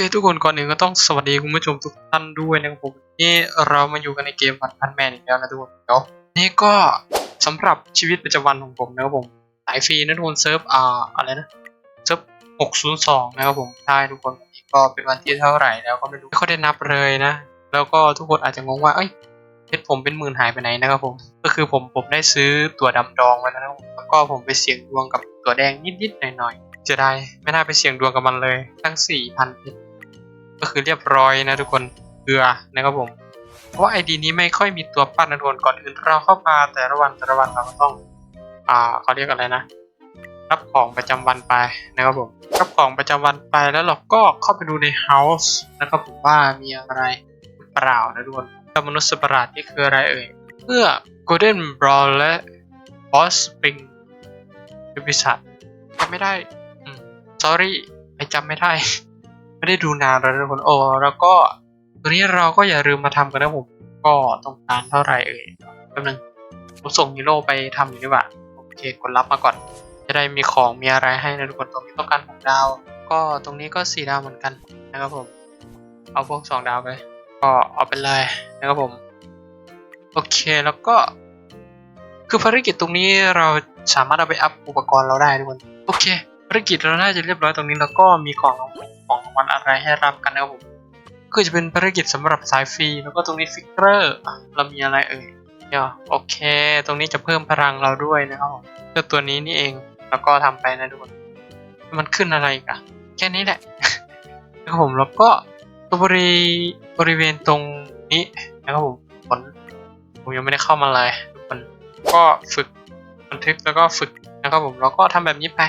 คทุกคนก่อนอื่นก็ต้องสวัสดีคุณผู้ชมทุกท่านด้วยนะครับผมนี่เรามาอยู่กันในเกมพันพันแมนอีกแล้วนะทุกคนเดี๋ยวนี่ก็สำหรับชีวิตประจำวันของผมนะครับผมสายฟรีนะทุกคนเซิร์ฟอ่าอะไรนะเซิร์ฟ602 นะครับผมใช่ทุกคนวันนี้ก็เป็นวันที่เท่าไหร่แล้วก็ไม่รู้ไม่ค่อยได้นับเลยนะ แล้วก็ทุกคนอาจจะงงว่าเอ้ยเพชรผมเป็นหมื่นหายไปไหนนะครับผม ก็คือผมผมได้ซื้อตัวดำดองไว้แล้วนะครับผมแล้วก็ผมไปเสี่ยงดวงกับตัวแดงนิดๆหน่อยๆจะได้ไม่น่าไปเสี่ยงดวงกับมันเลย ตั้ง4,000เพชร ก็คือเรียบร้อยนะทุกคนเกลือนะครับผม เพราะไอดีนี้ไม่ค่อยมีตัวปั้นนะทุกคนก่อนอื่นเราเข้ามาแต่ละวันแต่ละวันเราก็ต้อง อ่าเขาเรียกอะไรนะรับของประจำวันไปนะครับผมรับของประจำวันไปแล้วเราก็เข้าไปดูใน House นะครับผมว่ามีอะไรเปล่านะทุกคนจ้ามนุษย์สประหลาดนี่คืออะไรเอ่ยเพื่อ Golden Brawl และ Boss Spring เป็นบริษัทจำไม่ได้อืม sorry ไม่จำไม่ได้ ไม่ได้ดูนานแล้วทุกคนโอ้แล้วก็ตัวนี้เราก็อย่าลืมมาทำกันนะผมก็ต้องการเท่าไหร่เอ่ยแป๊บนึงผมส่งฮีโร่ไปทำอยู่ดีกว่าโอเคกดรับมาก่อน จะได้มีของมีอะไรให้นะทุกคนตรงนี้ต้องการหกดาว ก็ตรงนี้ก็สี่ดาวเหมือนกันนะครับผม เอาพวกสองดาวไป ก็เอาไปเลยนะครับผม โอเคแล้วก็ คือภารกิจตรงนี้เราสามารถเอาไปอัพอุปกรณ์เราได้ทุกคน โอเคภารกิจเราน่าจะเรียบร้อยตรงนี้แล้วก็มีของของ รางวัลอะไรให้รับกันนะครับผมคือจะเป็นภารกิจสำหรับสายฟรีแล้วก็ตรงนี้ฟิกเกอร์เรามีอะไรเอ่ยเดี๋ยวโอเค ตรงนี้จะเพิ่มพลังเราด้วยนะครับผมเพื่อตัวนี้นี่เองแล้วก็ทำไปนะทุกคนมันขึ้นอะไรกอะแค่นี้แหละนะครับผมแล้วก็ตัวบริบริเวณตรงนี้นะครับผมผลผมยังไม่ได้เข้ามาเลยทุกคนก็ฝึกบันทึกแล้วก็ฝึกนะครับผมแล้วก็ทำแบบนี้ไป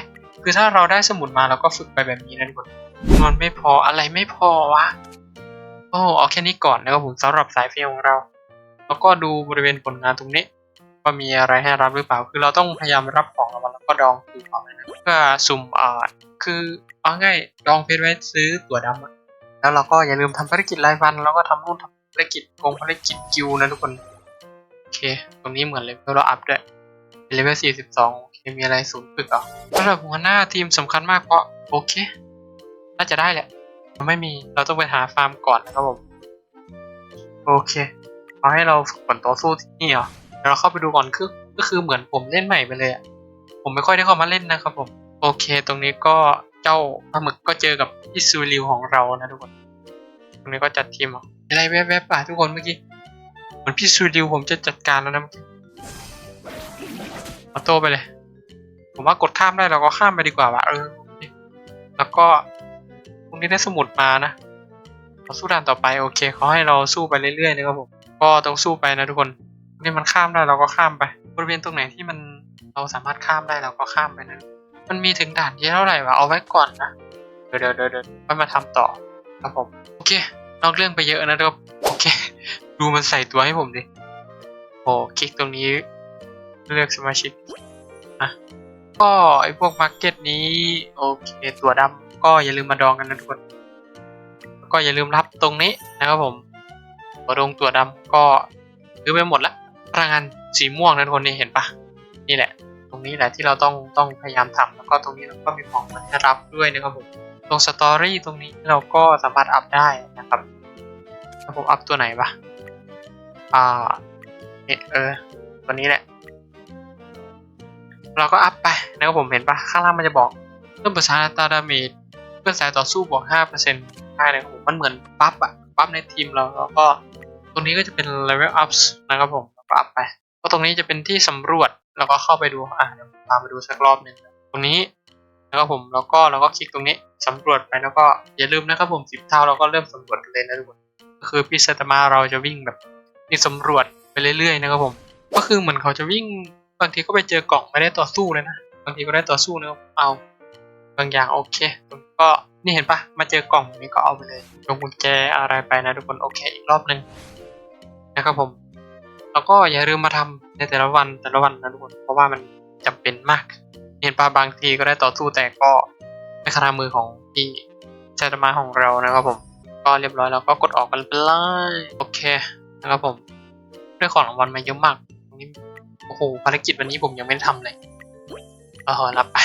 คือถ้าเราได้สมุดมาเราก็ฝึกไปแบบนี้นะทุกคน มันไม่พออะไรไม่พอวะโอ้เอาแค่นี้ก่อนนะครับผมสำหรับสายเฟียของเรา แล้วก็ดูบริเวณผลงานตรงนี้ว่ามีอะไรให้รับหรือเปล่า คือเราต้องพยายามรับของรางวัลแล้วก็ดองคืออาไว้นะเพื่อสุ่มอ่าคือเอาง่ายดองเพชรไว้ซื้อตั๋วดำอะแล้วเราก็อย่าลืมทำภารกิจรายวันแล้วก็ทำนู่นทำภารกิจกงภารกิจกิวนะทุกคนโอเค ตรงนี้เหมือนเลเวลเราอัพด้วยเลเวล42โอเคมีอะไรศูนย์ฝึกเหรอสำหรับหัวหน้าทีมสำคัญมากเพราะโอเค น่าจะได้แหละเราไม่มี เราต้องไปหาฟาร์มก่อนนะครับผม โอเค เอาให้เราฝึกฝนต่อสู้ที่นี่เหรอเดี๋ยวเราเข้าไปดูก่อนคือก็คือเหมือนผมเล่นใหม่ไปเลยอะผมไม่ค่อยได้เข้ามาเล่นนะครับผม โอเค ตรงนี้ก็เจ้าปลาหมึกก็เจอกับพี่ซูริวของเรานะทุกคน ตรงนี้ก็จัดทีมเหรออะไรแวบๆป่ะทุกคนเมื่อกี้ เหมือนพี่ซูริวผมจะจัดการแล้วนะเมื่อกี้อโต้ไปเลย ผมว่ากดข้ามได้เราก็ข้ามไปดีกว่าว่ะเออ แล้วก็ พรุ่งนี้ได้สมุดมานะเราสู้ด่านต่อไปโอเคเขาให้เราสู้ไปเรื่อยๆนะครับผมก็ต้องสู้ไปนะทุกคนนี่มันข้ามได้เราก็ข้ามไป บริเวณตรงไหนที่มันเราสามารถข้ามได้เราก็ข้ามไปนะ มันมีถึงด่านที่เท่าไหร่วะเอาไว้ก่อนนะเดี๋ยวเดี๋ยวเดี๋ยวเดี๋ยวค่อยมาทำต่อครับผมโอเคนอกเรื่องไปเยอะนะครับโอเค ดูมันใส่ตัวให้ผมดิโอ้คลิกตรงนี้เลือกสมาชิกอะก็ไอพวกมาร์เก็ตนี้โอเคตัวดำ ก็อย่าลืมมาดองกันนะทุกคนก็อย่าลืมรับตรงนี้นะครับผมตัวดงตัวดำก็ซื้อไปหมดละพลังงานสีม่วงนะทุกคนนี่เห็นปะนี่แหละ ตรงนี้แหละที่เราต้องต้องพยายามทำแล้วก็ตรงนี้เราก็มีของมาให้รับด้วยนะครับผมตรงสตอรี่ตรงนี้เราก็สามารถอัพได้นะครับถ้าผมอัพตัวไหนปะอ่าเนี่ยเออตัวนี้แหละ เราก็อัพไปนะครับผมเห็นปะข้างล่างมันจะบอกเพิ่มประสานตาดาเมจ เพื่อนสายต่อสู้บวก5%ได้นะครับผมมันเหมือนปั๊บอะปั๊บในทีมเราแล้วก็ตรงนี้ก็จะเป็น level ups นะครับผมแล้วก็อัพไปก็ตรงนี้จะเป็นที่สำรวจแล้วก็เข้าไปดูอะเดี๋ยวพามาดูสักรอบหนึ่งตรงนี้นะครับผมแล้วก็เราก็คลิกตรงนี้สำรวจไปแล้วก็อย่าลืมนะครับผมสิบเท่าเราก็เริ่มสำรวจกันเลยนะทุกคนก็คือพี่เซตมาเราจะวิ่งแบบนี่สำรวจไปเรื่อยๆนะครับผม ก็คือเหมือนเขาจะวิ่งบางทีก็ไปเจอกล่องไม่ได้ต่อสู้เลยนะบางทีก็ได้ต่อสู้นะครับเอาางอย่างโอเคก็นี่เห็นปะมาเจอกล่องนี้ก็เอาไปเลยลงกุญแจอะไรไปนะทุกคนโอเคอีกรอบหนึ่งนะครับผม แล้วก็อย่าลืมมาทำในแต่ละวันแต่ละวันนะทุกคนเพราะว่ามันจำเป็นมาก เห็นปะบางทีก็ได้ต่อสู้แต่ก็ไม่ขนามือของพี่ชายธรรมาของเรานะครับผม ก็เรียบร้อยแล้วก็กดออกกันไปเลยโอเคนะครับผมได้ของรางวัลมาเยอะมากตรงนี้โอ้โหภารกิจวันนี้ผมยังไม่ได้ทำเลยเออรับไป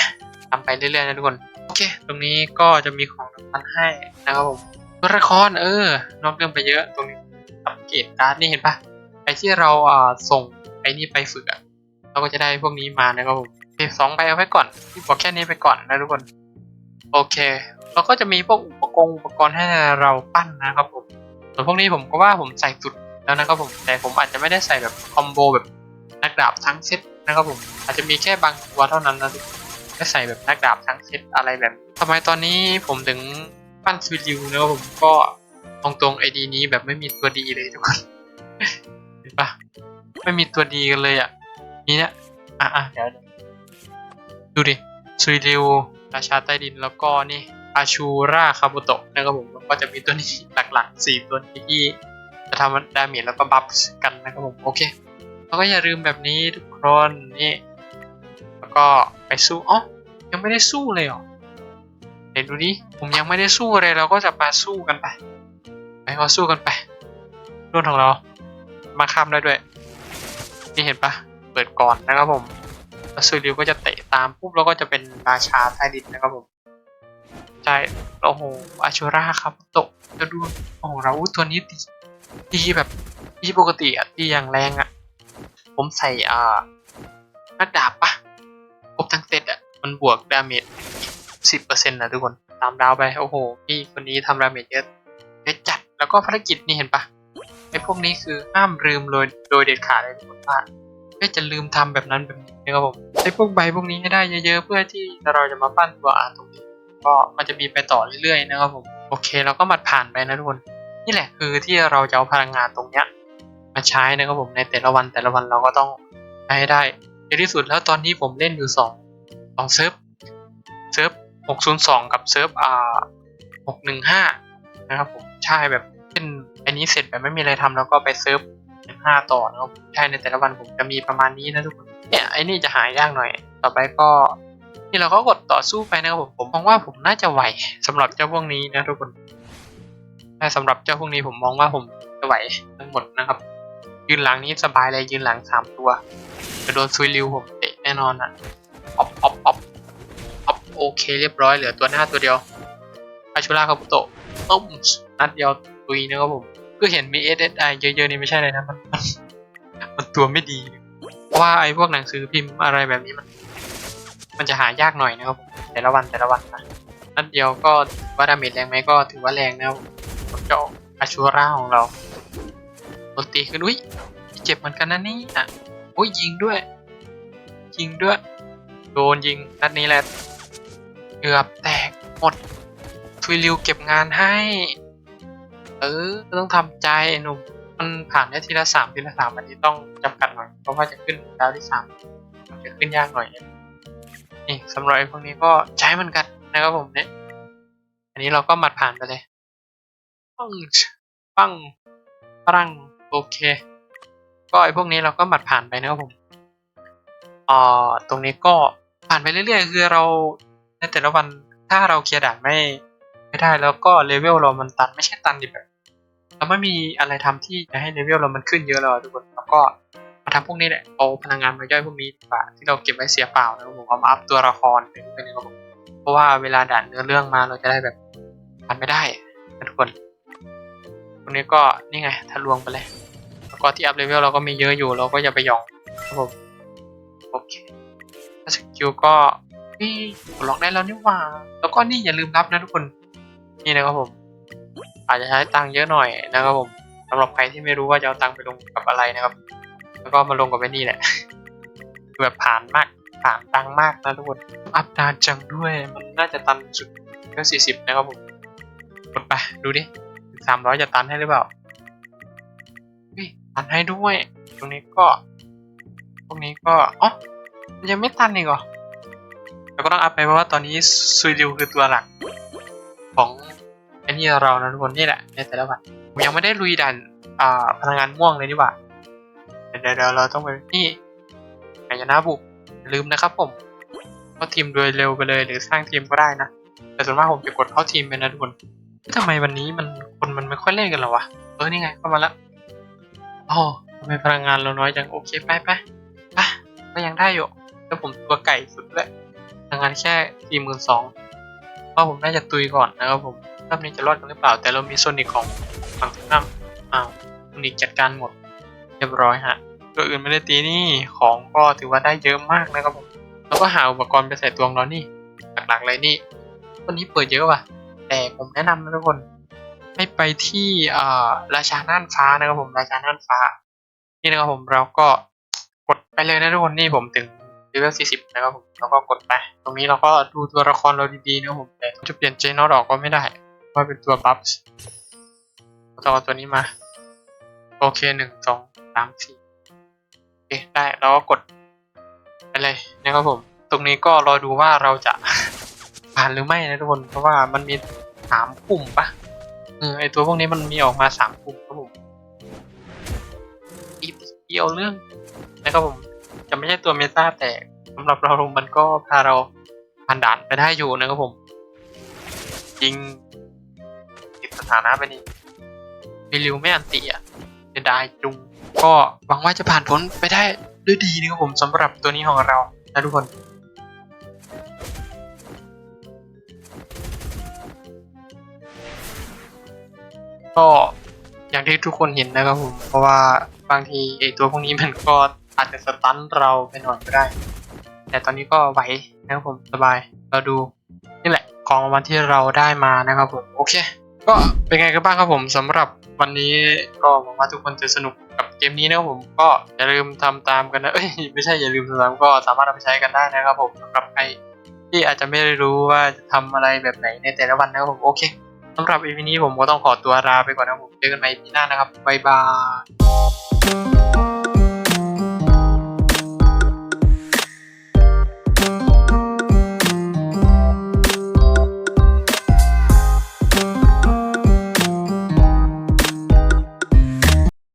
ทำไปเรื่อยๆนะทุกคน โอเค ตรงนี้ก็จะมีของรางวัลให้นะครับผมตัวละครเออนอกเรื่องไปเยอะตรงนี้สังเกตการ์ดนี่เห็นปะไอที่เราอ่าส่งไอ้นี่ไปฝึกอะเราก็จะได้พวกนี้มานะครับผมโอเคสองใบเอาไว้ก่อนที่บอกแค่นี้ไปก่อนนะทุกคน โอเค เราก็จะมีพวกอุปกรณ์อุปกรณ์ให้เราปั้นนะครับผมส่วนพวกนี้ผมก็ว่าผมใส่สุดแล้วนะครับผมแต่ผมอาจจะไม่ได้ใส่แบบคอมโบแบบนักดาบทั้งเซตนะครับผมอาจจะมีแค่บางตัวเท่านั้นนะทุกคน ไม่ใส่แบบนักดาบทั้งเซตอะไรแบบนี้ทำไมตอนนี้ผมถึงปั้นซูริวนะครับผมก็ตรงตรงไอดีนี้แบบไม่มีตัวดีเลยทุกคนเห็นปะไม่มีตัวดีกันเลยอะนี่เนี่ยอะอะเดี๋ยวดูดิซูริวราชาใต้ดินแล้วก็นี่อาชูราคาบุโตะนะครับผมแล้วก็จะมีตัวนี้หลักๆสี่ตัวนี้ที่จะทำดาเมจแล้วก็บัฟกันนะครับผมโอเคแล้วก็อย่าลืมแบบนี้ทุกคนนี่แล้ว ก็ไปสู้อ๋อยังไม่ได้สู้เลยเหรอเดี๋ยวดูดิผมยังไม่ได้สู้เลยเราก็จะมาสู้กันไปไปก็สู้กันไปรุ่นของเรา มาข้ามได้ด้วยนี่เห็นปะเปิดก่อนนะครับผมแล้วซูริวก็จะเตะตามปุ๊บแล้วก็จะเป็นราชาใต้ดินนะครับผมใช่โอ้โหอาชูราครับตะจะดูโอ้โหเราตัวนี้ตีตีแบบตีปกติอะตีอย่างแรงอะผมใส่อ่านักดาบปะ ทั้งเซตอะ มันบวกดาเมจสิบเปอร์เซ็นต์นะทุกคนตามดาวไป โอ้โห พี่คนนี้ทำดาเมจเยอะเยอะจัด แล้วก็ภารกิจนี่เห็นปะไอพวกนี้คือห้ามลืมโดยโดยเด็ดขาดเลยทุกคนว่าไม่จะลืมทำแบบนั้นแบบนี้นะครับผมไอพวกใบพวกนี้ให้ได้เยอะๆ เพื่อที่เราจะมาปั้นตัวอาตรงนี้ ก็มันจะมีไปต่อเรื่อยๆนะครับผม โอเคเราก็มัดผ่านไปนะทุกคน นี่แหละคือที่เราจะเอาพลังงานตรงเนี้ยมาใช้นะครับผมในแต่ละวันแต่ละวันเราก็ต้องใช้ให้ได้ ในที่สุดแล้วตอนนี้ผมเล่นอยู่สองสองเซิร์ฟเซิร์ฟหกศูนย์สองกับเซิร์ฟอ่าหกหนึ่งห้านะครับผมใช่แบบเป็นอันนี้เสร็จแบบไม่มีอะไรทำแล้วก็ไปเซิร์ฟห้าต่อนะครับใช่ในแต่ละวันผมจะมีประมาณนี้นะทุกคนเนี่ยไอ้นี่จะหายยากหน่อย ต่อไปก็นี่เราก็กดต่อสู้ไปนะครับผมผมมองว่าผมน่าจะไหวสำหรับเจ้าพวกนี้นะทุกคนถ้าสำหรับเจ้าพวกนี้ผมมองว่าผมจะไหวทั้งหมดนะครับ ยืนหลังนี้สบายเลยยืนหลังสามตัว จะโดนซุยริวผมเตะแน่นอนอะออฟออฟออฟออฟโอเคเรียบร้อยเหลือตัวหน้าตัวเดียวอาชูราคาบุโตะต้มนัดเดียวตุยนะครับผมก็เห็นมี SSI เยอะๆนี่ไม่ใช่เลยนะมันมันตัวไม่ดี เพราะว่าไอ้พวกหนังสือพิมพ์อะไรแบบนี้มัน มันจะหายากหน่อยนะครับผมแต่ละวันแต่ละวันนะนัดเดียวก็ถือว่าดาเมจแรงไหมก็ถือว่าแรงนะครับผมเจ้าอาชูราของเราโดนตีขึ้นอุ้ยเจ็บเหมือนกันนะนี่อะ โอ้ยยิงด้วย ยิงด้วย โดนยิงนัดนี้แหละเกือบแตกหมดทุยริวเก็บงานให้ เออ ต้องทำใจไอ้หนุ่มมันผ่านได้ทีละสามทีละสามอันนี้ต้องจำกัดหน่อยเพราะว่าจะขึ้นดาวที่สามจะขึ้นยากหน่อยนี่สำหรับไอ้พวกนี้ก็ใช้เหมือนกันนะครับผมเนี่ย อันนี้เราก็หมัดผ่านไปเลยปังปังปังโอเค ก็ไอ้พวกนี้เราก็หมัดผ่านไปนะครับผมอ่าตรงนี้ก็ผ่านไปเรื่อยๆ คือเราในแต่ละวันถ้าเราเคลียร์ด่านไม่ไม่ได้แล้วก็เลเวลเรามันตันไม่ใช่ตันดิแบบเราไม่มีอะไรทำที่จะให้เลเวลเรามันขึ้นเยอะแล้วอะทุกคนแล้วก็มาทำพวกนี้แหละเอาพลังงานมาย่อยพวกนี้ดีกว่าที่เราเก็บไว้เสียเปล่านะครับผมเอามาอัพตัวละครเป็นไปนะครับผมเพราะว่าเวลาด่านเนื้อเรื่องมาเราจะได้แบบทันไม่ได้ทุกคนตรงนี้ก็นี่ไงทะลวงไปเลย แล้วก็ที่อัพเลเวลเราก็มีเยอะอยู่เราก็อย่าไปยองครับผมโอเคสกิลก็นี่ปลดล็อกได้แล้วนี่หว่า แล้วก็นี่อย่าลืมรับนะทุกคนนี่นะครับผม อาจจะใช้ตังค์เยอะหน่อยนะครับผมสำหรับใครที่ไม่รู้ว่าจะเอาตังค์ไปลงกับอะไรนะครับ แล้วก็มาลงกับไอ้นี่แหละคือแบบผ่านมากผ่านตังค์มากนะทุกคนอัพดานจังด้วย มันน่าจะตันสุดแค่สี่สิบนะครับผมกดไปดูดิสามร้อยจะตันให้หรือเปล่า ตันให้ด้วย ตรงนี้ก็ ตรงนี้ก็อ๋อยังไม่ตันอีกเหรอแล้วก็ต้องอัพไปเพราะว่าตอนนี้ซุยริวคือตัวหลัก ของไอ้นี่เรานะทุกคนนี่แหละในแต่ละวันผมยังไม่ได้ลุยดันอ่าพลังงานม่วงเลยนี่หว่าเดี๋ยวเดี๋ยวเราต้องไปนี่ไายนะบุกลืมนะครับผมเข้าทีมโดยเร็วไปเลยหรือสร้างทีมก็ได้นะแต่ส่วนมากผมจะกดเข้าทีมไปนะทุกคนทำไมวันนี้มันคนมันไม่ค่อยเล่นกันหรอวะเออนี่ไงเข้ามาแล้ว อ๋อทำไมพลังงานเราน้อยจังโอเคไปไปไปก็ยังได้อยู่แล้วผมตัวไก่สุดเลยพลังงานแค่สี่หมื่นสองว่าะผมน่าจะตุยก่อนนะครับผมรอบนี้จะรอดกันหรือเปล่า แต่เรามีโซนิกของฝั่งตรงข้ามอ้าวโซนิกจัดการหมดเรียบร้อยฮะตัวอื่นไม่ได้ตีนี่ของก็ถือว่าได้เยอะมากนะครับผมแล้วก็หาอุปกรณ์ไปใส่ตัวงเรานี่หลักๆเลยนี่วันนี้เปิดเยอะว่ะ แต่ผมแนะนำนะทุกคน ให้ไปที่อ่าราชาน่านฟ้านะครับผมราชาน่านฟ้า นี่นะครับผมเราก็กดไปเลยนะทุกคนนี่ผมถึงเลเวล40 นะครับผมแล้วก็กดไป ตรงนี้เราก็ดูตัวละครเราดีๆนะครับผมแต่จะเปลี่ยนเจนอตออกก็ไม่ได้เพราะเป็นตัวบัฟต้องเอาตัวนี้มา โอเคหนึ่งสองสามสี่โอเคได้เราก็กดไปเลยนะครับผม ตรงนี้ก็รอดูว่าเราจะผ่านหรือไม่นะทุกคน เพราะว่ามันมีสามกลุ่มปะ เออไอตัวพวกนี้มันมีออกมาสามกลุ่มครับผมอีกเดียวเรื่องนะครับผมจะไม่ใช่ตัวเมตาแต่สำหรับเรามันก็พาเราผ่านด่านไปได้อยู่นะครับผมยิงติดสถานะไปนี่มีริวไม่อันติอะเสียดายจุงก็หวังว่าจะผ่านพ้นไปได้ด้วยดีนะครับผมสำหรับตัวนี้ของเรานะทุกคน ก็อย่างที่ทุกคนเห็นนะครับผมเพราะว่าบางทีไอตัวพวกนี้มันก็อาจจะสตันเราไปหน่อยก็ได้ แต่ตอนนี้ก็ไหวนะครับผมสบายเราดูนี่แหละของวัลที่เราได้มานะครับผมโอเค ก็เป็นไงกันบ้างครับผมสำหรับวันนี้ก็หวังว่าทุกคนจะสนุกกับเกมนี้นะครับผมก็อย่าลืมทำตามกันนะเอ้ยไม่ใช่อย่าลืมทำตามก็สามารถเอาไปใช้กันได้นะครับผมสำหรับใครที่อาจจะไม่รู้ว่าจะทำอะไรแบบไหนในแต่ละวันนะครับผมโอเค สำหรับอีพีนี้ผมก็ต้องขอตัวลาไปก่อนนะครับผมเจอกันใหม่ EP หน้านะครับบ๊ายบาย